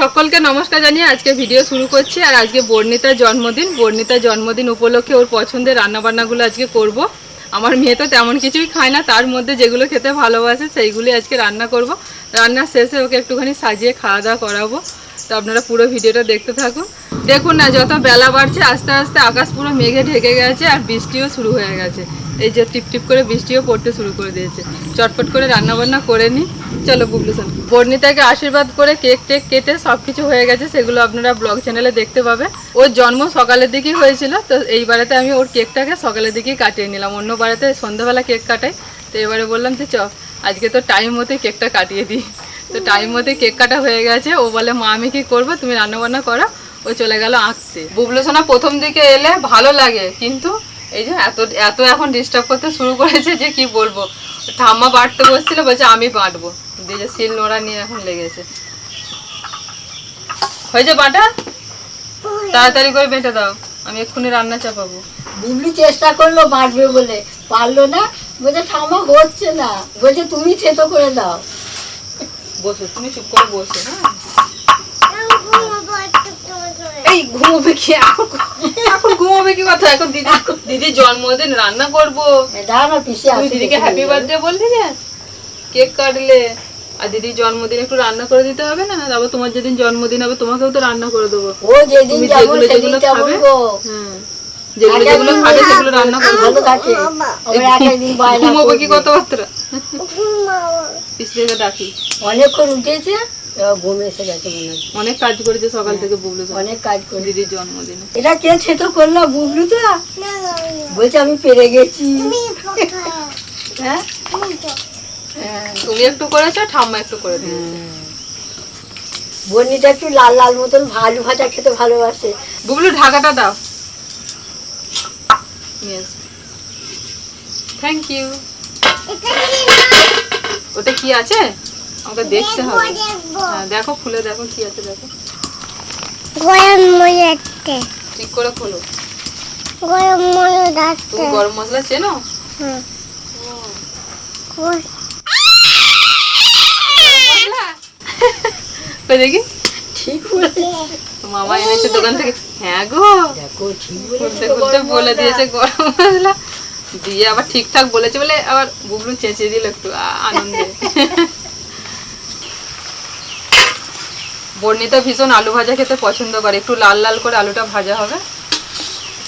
সকলকে নমস্কার জানিয়ে আজকে ভিডিও শুরু করছি। আর আজকে বর্ণিতার জন্মদিন। বর্ণিতার জন্মদিন উপলক্ষে ওর পছন্দের রান্নাবান্নাগুলো আজকে করব। আমার মেয়ে তো তেমন কিছুই খায় না, তার মধ্যে যেগুলো খেতে ভালোবাসে সেইগুলি আজকে রান্না করব। রান্নার শেষে ওকে একটুখানি সাজিয়ে খাওয়া দাওয়া করাবো। তো আপনারা পুরো ভিডিওটা দেখতে থাকুন। দেখুন না, যত বেলা বাড়ছে, আস্তে আস্তে আকাশ পুরো মেঘে ঢেকে গেছে আর বৃষ্টিও শুরু হয়ে গেছে। এই যে টিপ টিপ করে বৃষ্টিও পড়তে শুরু করে দিয়েছে। চটপট করে রান্নাবান্না করে নিই চলো বুবলু সান বর্ণিতাকে আশীর্বাদ করে কেক টেক কেটে সব কিছু হয়ে গেছে, সেগুলো আপনারা ব্লগ চ্যানেলে দেখতে পাবে। ওর জন্ম সকালের দিকেই হয়েছিল, তো এই বারেতে আমি ওর কেকটাকে সকালের দিকেই কাটিয়ে নিলাম। অন্য বারেতে সন্ধ্যাবেলা কেক কাটাই, তো এবারে বললাম যে চ, আজকে তো টাইম মতো কেকটা কাটিয়ে দিই। তো টাইম মতো কেক কাটা হয়ে গেছে। ও বলে, মা, আমি কি করব? তুমি রান্না বান্না করো। ও চলে গেল আঁকতে। বুবলু সোনা প্রথম দিকে এলে ভালো লাগে, কিন্তু এই যে এত এত এখন ডিস্টার্ব করতে শুরু করেছে যে কি বলব? ঠাম্মা বাটতে বসছিল বলছে আমি বাটবো দিয়ে যে শিল নোড়া নিয়ে এখন লেগেছে। হয়েছে বাটা? তাড়াতাড়ি করে বেটে দাও। আমি এক্ষুনি রান্না চাপাবো। বুবলি চেষ্টা করল বাঁটবে বলে। পারল না। বলছে ঠাম্মা হচ্ছে না। বলছে তুমি থেতো করে দাও। বসো তুমি চুপ করে বসো হ্যাঁ? এই ঘুমোবে কি? এখন এখন ঘুমোবে কি কথা? এখন দিদি দিদির জন্মদিন রান্না করব। দিদিকে হ্যাপি বার্থডে বললি যে? কেক কাটলে। আর দিদির জন্মদিন একটু রান্না করে দিতে হবে না? তারপর তোমার যেদিন জন্মদিন হবে তোমাকেও তো রান্না করে দেবো। ও যেদিন যেগুলো যেগুলো খাবে? হ্যাঁ যেগুলো যেগুলো খাবে সেগুলো রান্না করে ভালো থাকে ঘুমোবে কি কথাবার্তা? পিছলে ডাকি। অনেকক্ষণ উঠেছে। ঘুম এসে গেছে মনে হচ্ছে। অনেক কাজ করেছে সকাল থেকে বুবলু সব। অনেক কাজ করে দিদির জন্মদিনে। এটা কে থেতো করল বুবলু তো? বলছে আমি পেরে গেছি। হ্যাঁ? হ্যাঁ? তুমি একটু করেছ ঠাম্মা একটু করে দিয়েছে। বন্নিটা একটু লাল লাল মতন ভালো ভাজা খেতে ভালোবাসে। বুবলু ঢাকাটা দাও। ইয়েস থ্যাংক ইউ ওটা কি আছে? আমাকে দেখতে হবে। হ্যাঁ দেখো খুলে দেখো কি আছে দেখো। গরম যাচ্ছে ঠিক করে খোলো। গরম যাচ্ছে তুমি গরম মশলা চেনো? হুম। দেখি? ঠিক মামা এনেছে দোকান থেকে। হ্যাঁ গো। খুলতে খুলতে বলে দিয়েছে গরম মশলা। দিয়ে আবার ঠিকঠাক বলেছে বলে আবার বুবলু চেঁচিয়ে দিল একটু আনন্দে। বর্ণিতা ভীষণ আলু ভাজা খেতে পছন্দ করে। একটু লাল লাল করে আলুটা ভাজা হবে।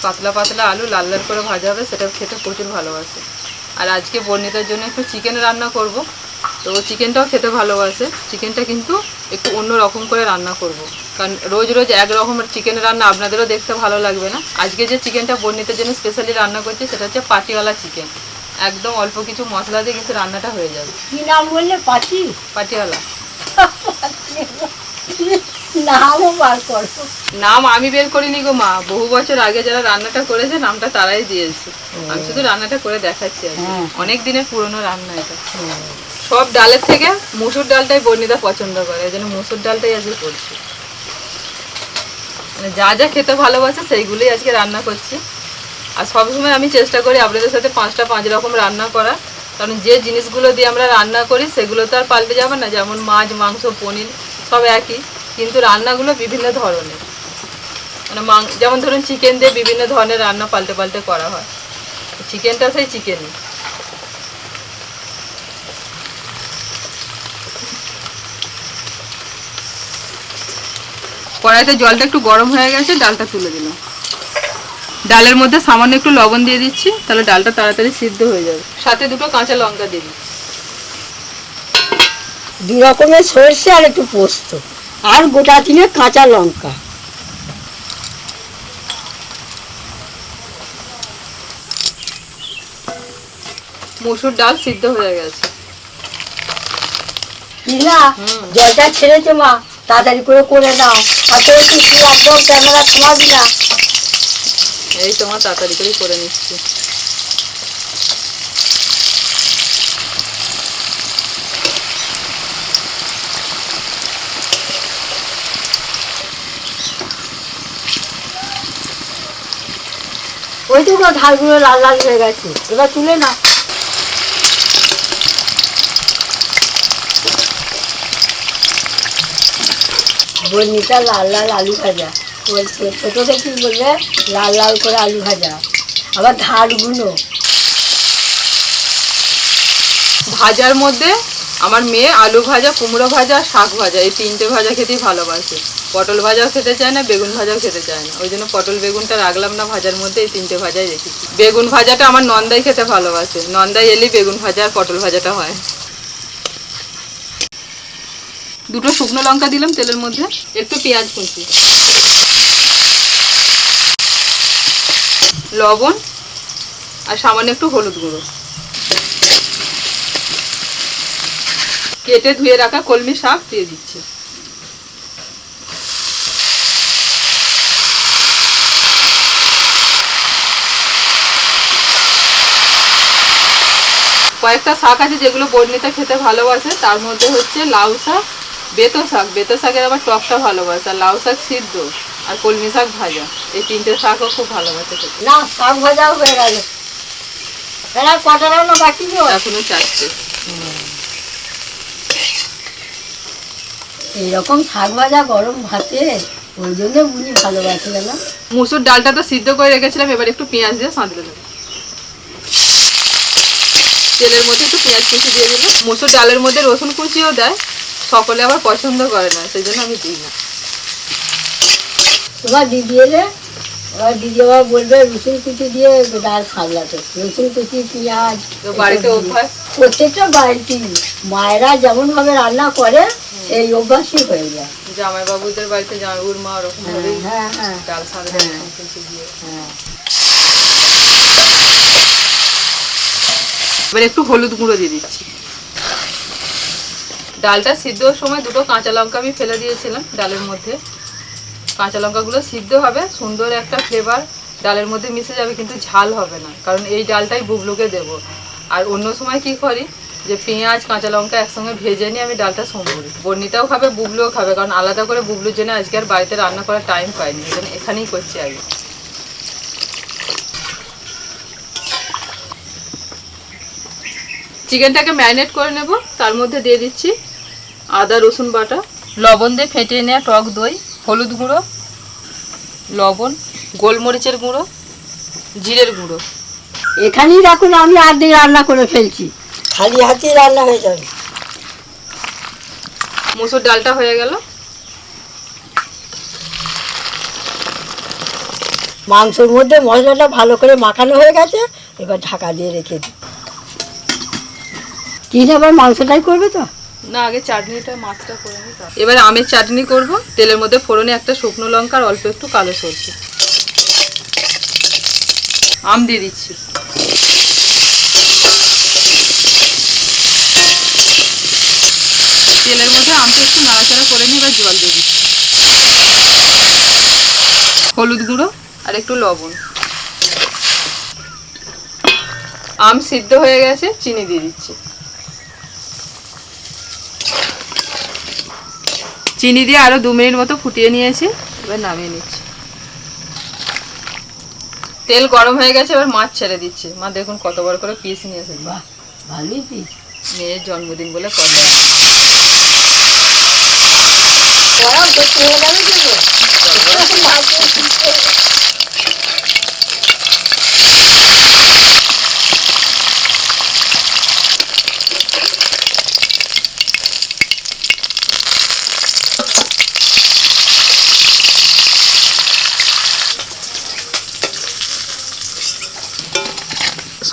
পাতলা পাতলা আলু লাল লাল করে ভাজা হবে সেটা খেতে প্রচুর ভালোবাসে। আর আজকে বর্ণিতার জন্য একটু চিকেন রান্না করব। তো চিকেনটাও খেতে ভালোবাসে। চিকেনটা কিন্তু একটু অন্য রকম করে রান্না করব। কারণ রোজ রোজ এক রকমের চিকেন রান্না আপনাদেরও দেখতে ভালো লাগবে না। আজকে যে চিকেনটা বর্ণিতার জন্য স্পেশালি রান্না করছি সেটা হচ্ছে পাটিওয়ালা চিকেন একদম অল্প কিছু মশলা দিয়ে কিন্তু রান্নাটা হয়ে যাবে। কি নাম বললে? পাখি পাটিওয়ালা। নামও বার করো। নাম আমি বের করিনি গো মা। বহু বছর আগে যারা রান্নাটা করেছে নামটা তারাই দিয়েছে। আমি শুধু রান্নাটা করে দেখাচ্ছি। হ্যাঁ। অনেক দিনের পুরনো রান্না এটা। সব ডালের থেকে মুসুর ডালটাই বর্ণিতা পছন্দ করে এই জন্য মুসুর ডালটাই আজকে করছি। মানে যা যা খেতে ভালোবাসে সেইগুলোই আজকে রান্না করছি। আর সবসময় আমি চেষ্টা করি আপনাদের সাথে পাঁচটা পাঁচ রকম রান্না করা কারণ যে জিনিসগুলো দিয়ে আমরা রান্না করি সেগুলো তো আর পাল্টে যাবে না। যেমন মাছ মাংস পনির সব একই, কিন্তু রান্নাগুলো বিভিন্ন ধরনের। মানে যেমন ধরুন চিকেন দিয়ে বিভিন্ন ধরনের রান্না পাল্টে পাল্টে করা হয়। চিকেনটা সেই চিকেনই কড়াইতে জলটা একটু গরম হয়ে গেছে, ডালটা তুলে দিলাম। ডালের মধ্যে সামান্য একটু লবণ দিয়ে দিচ্ছি, তাহলে ডালটা তাড়াতাড়ি সিদ্ধ হয়ে যাবে। সাথে দুটো কাঁচা লঙ্কা দিয়ে দিচ্ছি। দু রকমের সর্ষে আর একটু পোস্ত। আর গোটা তিনে কাঁচা লঙ্কা। মুসুর ডাল সিদ্ধ হয়ে গেছে। কি না জলটা ছেড়েছে মা তাড়াতাড়ি করে করে নাও। তোর কি তুই একদম ক্যামেরা থামাবি না। এই তোমার তাড়াতাড়ি করে করে নিচ্ছি। ওই তো ঢালগুলো লাল লাল হয়ে গেছে। এবার তুলে না বর্ণিতা লাল লাল আলু ভাজা। বলছে ছোটোতে কি বলবে, লাল লাল করে আলু ভাজা। আবার ধারগুলো। ভাজার মধ্যে আমার মেয়ে আলু ভাজা, কুমড়ো ভাজা, শাক ভাজা, এই তিনটে ভাজা খেতেই ভালোবাসে। পটল ভাজাও খেতে চায় না, বেগুন ভাজাও খেতে চায় না। ওই জন্য পটল বেগুনটা রাখলাম না ভাজার মধ্যে, এই তিনটে ভাজাই রেখেছি। বেগুন ভাজাটা আমার নন্দাই খেতে ভালোবাসে। নন্দাই এলেই বেগুন ভাজা আর পটল ভাজাটা হয়। দুটো শুকনো লঙ্কা দিলাম তেলের মধ্যে, একটু পেঁয়াজ কুচি। লবণ আর সামান্য একটু হলুদ গুঁড়ো। কেটে ধুয়ে রাখা কলমি শাক দিয়ে দিচ্ছি। কয়েকটা শাক আছে যেগুলো বর্ণিতা খেতে ভালোবাসে তার মধ্যে হচ্ছে লাউ শাক বেতো শাক। বেতো শাকের আবার টকটা ভালোবাসে আর লাউ শাক সিদ্ধ আর কলমি শাক ভাজা। এই তিনটে শাকও খুব ভালোবাসে খেতে। না শাক ভাজাও হয়ে গেল। এরা কটা রান্না বাকি এখনও চারটে। শাক ভাজা গরম ভাতে ওই জন্য ভালোবাসে না মুসুর ডালটা তো সিদ্ধ করে রেখেছিলাম এবার একটু পেঁয়াজ দিয়ে সাঁতলে দেবো। তেলের মধ্যে একটু পেঁয়াজ কুচি দিয়ে দিল মুসুর ডালের মধ্যে রসুন কুচিও দেয়। সকলে আবার পছন্দ করে না সেই জন্য আমি দিই না। তোমার দিদি এলে এবার দিদি আবার বলবে রসুন কুচি দিয়ে ডাল সামলাতে। রসুন কুচি পেঁয়াজ বাড়িতে অভ্যাস? প্রত্যেকটা বাড়িতে মায়েরা যেমন ভাবে রান্না করে এই অভ্যাসই হয়ে যায়। জামাইবাবুদের বাড়িতে জামাইবাবুর মা ওরকম হ্যাঁ হ্যাঁ ডাল সাঁতলে হ্যাঁ। রসুন কুচি দিয়ে হ্যাঁ এবার একটু হলুদ গুঁড়ো দিয়ে দিচ্ছি। ডালটা সিদ্ধর সময় দুটো কাঁচা লঙ্কা আমি ফেলে দিয়েছিলাম ডালের মধ্যে। কাঁচা লঙ্কাগুলো সিদ্ধ হবে, সুন্দর একটা ফ্লেভার ডালের মধ্যে মিশে যাবে, কিন্তু ঝাল হবে না, কারণ এই ডালটাই বুবলুকে দেব। আর অন্য সময় কি করি, যে পেঁয়াজ, কাঁচা লঙ্কা একসঙ্গে ভেজে নিয়ে আমি ডালটা সম্বরি বর্ণিতাও খাবে, বুবলুও খাবে, কারণ আলাদা করে বুবলুর জন্য আজকে আর বাড়িতে রান্না করার টাইম পাইনি এখানেই করছি আগে। চিকেনটাকে ম্যারিনেট করে নেব তার মধ্যে দিয়ে দিচ্ছি আদা রসুন বাটা লবণ দিয়ে ফেটিয়ে নেওয়া টক দই হলুদ গুঁড়ো লবণ গোলমরিচের গুঁড়ো জিরের গুঁড়ো। এখানেই রাখুন আমি আর্ধেক রান্না করে ফেলছি। খালি হাতেই রান্না হয়ে যাবে। মুসুর ডালটা হয়ে গেল। মাংসের মধ্যে মশলাটা ভালো করে মাখানো হয়ে গেছে এবার ঢাকা দিয়ে রেখে দিই। কি আবার মাংসটাই করবে তো? না, আগে চাটনিটা মাছটা করে নিই। এবার আমের চাটনি করব। তেলের মধ্যে ফোড়নে একটা শুকনো লঙ্কা আর অল্প একটু কালো সরষে। আম দিয়ে দিচ্ছি। তেলের মধ্যে আমটা একটু নাড়াচাড়া করে নিই এবার জল দিয়ে দিচ্ছি। হলুদ গুঁড়ো আর একটু লবণ। আম সিদ্ধ হয়ে গেছে, চিনি দিয়ে দিচ্ছি। চিনি দিয়ে আরও দু মিনিট মতো ফুটিয়ে নিয়েছি এবার নামিয়ে নিচ্ছি। তেল গরম হয়ে গেছে এবার মাছ ছেড়ে দিচ্ছি। মা দেখুন কত বড় করে পিস নিয়েছে বাহ ভালোই পিস মেয়ের জন্মদিন বলে করে করাও তো তেল যাবে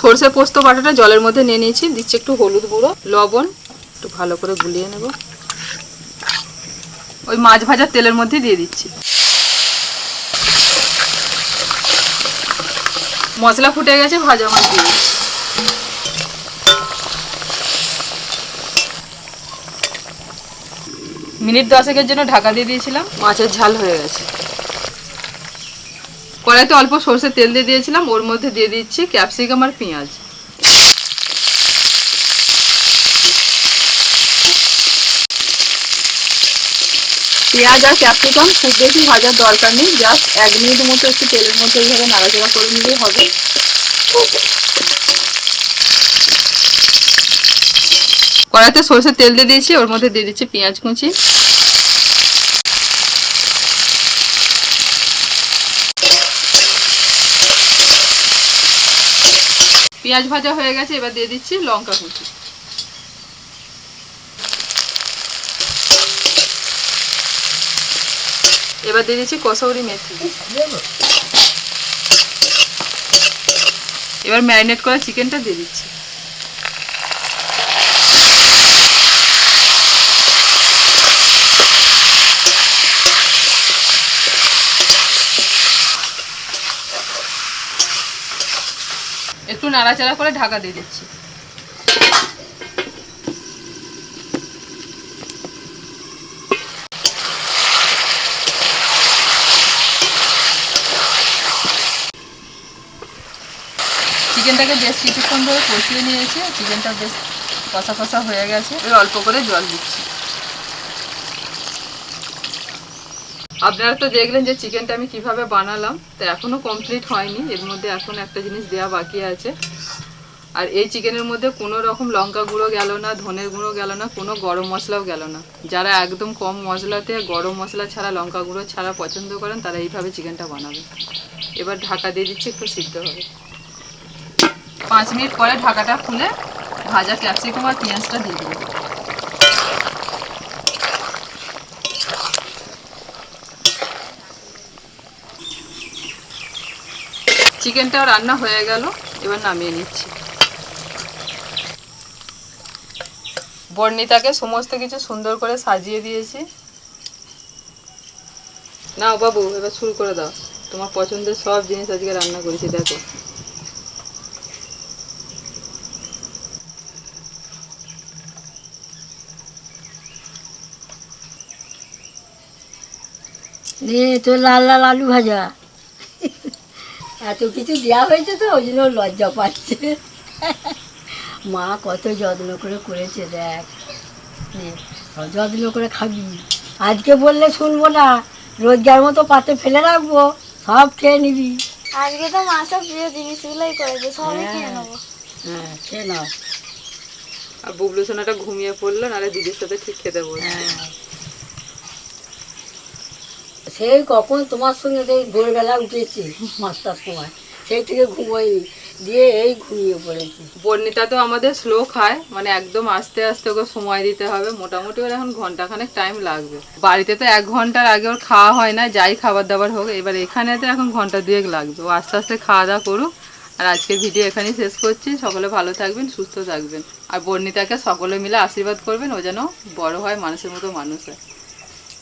সর্ষে পোস্ত বাটাটা জলের মধ্যে নিয়ে নিয়েছি। দিচ্ছি একটু হলুদ গুঁড়ো, লবণ, একটু ভালো করে গুলিয়ে নেব। ওই মাছ ভাজার তেলের মধ্যে দিয়ে দিচ্ছি। মশলা ফুটে গেছে, ভাজা মাছ দিয়ে মিনিট দশেকের জন্য ঢাকা দিয়ে দিয়েছিলাম, মাছের ঝাল হয়ে গেছে। কড়াইতে অল্প সর্ষের তেল দিয়ে দিয়েছিলাম ওর মধ্যে দিয়ে দিচ্ছি ক্যাপসিকাম আর পেঁয়াজ। পেঁয়াজ আর ক্যাপসিকাম খুব বেশি ভাজার দরকার নেই জাস্ট এক মিনিট মতো একটু তেলের মধ্যে এইভাবে নাড়াচাড়া করে নিলেই হবে। কড়াইতে সর্ষের তেল দিয়ে দিয়েছি ওর মধ্যে দিয়ে দিচ্ছি পেঁয়াজ কুচি। পেঁয়াজ ভাজা হয়ে গেছে এবার দিয়ে দিচ্ছি লঙ্কা কুচি। এবার দিয়ে দিচ্ছি কসৌরি মেথি। এবার ম্যারিনেট করা চিকেনটা দিয়ে দিচ্ছি। একটু নাড়াচাড়া করে ঢাকা দিয়ে দিচ্ছি। চিকেনটাকে বেশ কিছুক্ষণ ধরে কষিয়ে নিয়েছে, চিকেনটা বেশ কষা কষা হয়ে গেছে। অল্প করে জল দিচ্ছি। আপনারা তো দেখলেন যে চিকেনটা আমি কীভাবে বানালাম, তো এখনও কমপ্লিট হয়নি। এর মধ্যে এখন একটা জিনিস দেওয়া বাকি আছে। আর এই চিকেনের মধ্যে কোনো রকম লঙ্কা গুঁড়ো গেল না, ধনের গুঁড়ো গেল না, কোনো গরম মশলাও গেল না। যারা একদম কম মশলাতে গরম মশলা ছাড়া, লঙ্কা গুঁড়ো ছাড়া পছন্দ করেন, তারা এইভাবে চিকেনটা বানাবে। এবার ঢাকা দিয়ে দিচ্ছি, একটু সিদ্ধ হবে। পাঁচ মিনিট পরে ঢাকাটা খুলে ভাজা ক্যাপসিকাম আর পেঁয়াজটা দিয়ে দেবো। চিকেনটাও রান্না হয়ে গেল, এবার নামিয়ে নিচ্ছি। বর্ণিতাকে সমস্ত কিছু সুন্দর করে সাজিয়ে দিয়েছি। নাও বাবু, এবার শুরু করে দাও। তোমার পছন্দের সব জিনিস আজকে রান্না করেছি, দেখো। নে তো লাল লাল আলু ভাজা। এত কিছু দেওয়া হয়েছে তো ওই জন্য লজ্জা পাচ্ছে। মা কত যত্ন করে করেছে দেখ। যত্ন করে খাবি। আজকে বললে শুনব না রোজগার মতো পাতে ফেলে রাখব সব খেয়ে নিবি। আজকে তো মা সব প্রিয় জিনিসগুলোই করেছে সবই হ্যাঁ। খেয়ে নেব। হ্যাঁ খেয়ে নাও। আর বুবলু সোনাটা ঘুমিয়ে পড়ল নাহলে দিদির সাথে ঠিক খেতে বলছে হ্যাঁ। সেই কখন তোমার সঙ্গে সেই ভোরবেলা উঠেছি, পাঁচটার সময়। সেই থেকে ঘুমোই দিয়ে এই ঘুমিয়ে পড়েছি। বর্ণিতা তো আমাদের স্লো খায় মানে একদম আস্তে আস্তে ওকে সময় দিতে হবে। মোটামুটি ওর এখন ঘন্টাখানেক টাইম লাগবে। বাড়িতে তো এক ঘণ্টার আগে ওর খাওয়া হয় না, যাই খাবার দাবার হোক। এবার এখানে তো এখন ঘণ্টা দুয়েক লাগবে। ও আস্তে আস্তে খাওয়া দাওয়া করুক। আর আজকের ভিডিও এখানেই শেষ করছি। সকলে ভালো থাকবেন, সুস্থ থাকবেন। আর বর্ণিতাকে সকলে মিলে আশীর্বাদ করবেন। ও যেন বড় হয়, মানুষের মতো মানুষ হয়।